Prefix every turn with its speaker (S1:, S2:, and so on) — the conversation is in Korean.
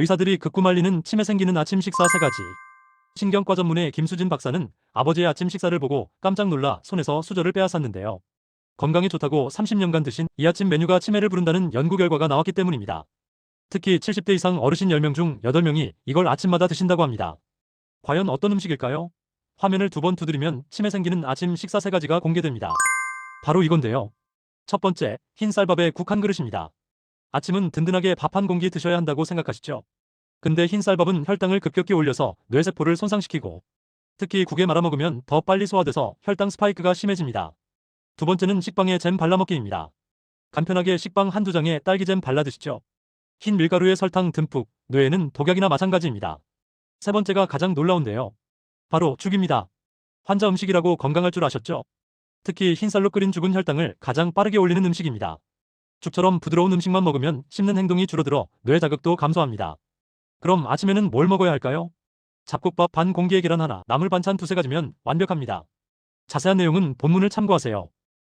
S1: 의사들이 극구 말리는 치매 생기는 아침 식사 세가지 신경과 전문의 김수진 박사는 아버지의 아침 식사를 보고 깜짝 놀라 손에서 수저를 빼앗았는데요. 건강에 좋다고 30년간 드신 이 아침 메뉴가 치매를 부른다는 연구 결과가 나왔기 때문입니다. 특히 70대 이상 어르신 10명 중 8명이 이걸 아침마다 드신다고 합니다. 과연 어떤 음식일까요? 화면을 두 번 두드리면 치매 생기는 아침 식사 세 가지가 공개됩니다. 바로 이건데요. 첫 번째, 흰 쌀밥에 국한 그릇입니다. 아침은 든든하게 밥 한 공기 드셔야 한다고 생각하시죠? 근데 흰 쌀밥은 혈당을 급격히 올려서 뇌세포를 손상시키고 특히 국에 말아 먹으면 더 빨리 소화돼서 혈당 스파이크가 심해집니다. 두 번째는 식빵에 잼 발라먹기입니다. 간편하게 식빵 한두 장에 딸기잼 발라 드시죠. 흰 밀가루에 설탕 듬뿍, 뇌에는 독약이나 마찬가지입니다. 세 번째가 가장 놀라운데요. 바로 죽입니다. 환자 음식이라고 건강할 줄 아셨죠? 특히 흰쌀로 끓인 죽은 혈당을 가장 빠르게 올리는 음식입니다. 죽처럼 부드러운 음식만 먹으면 씹는 행동이 줄어들어 뇌 자극도 감소합니다. 그럼 아침에는 뭘 먹어야 할까요? 잡곡밥 반 공기의 계란 하나, 나물 반찬 두세 가지면 완벽합니다. 자세한 내용은 본문을 참고하세요.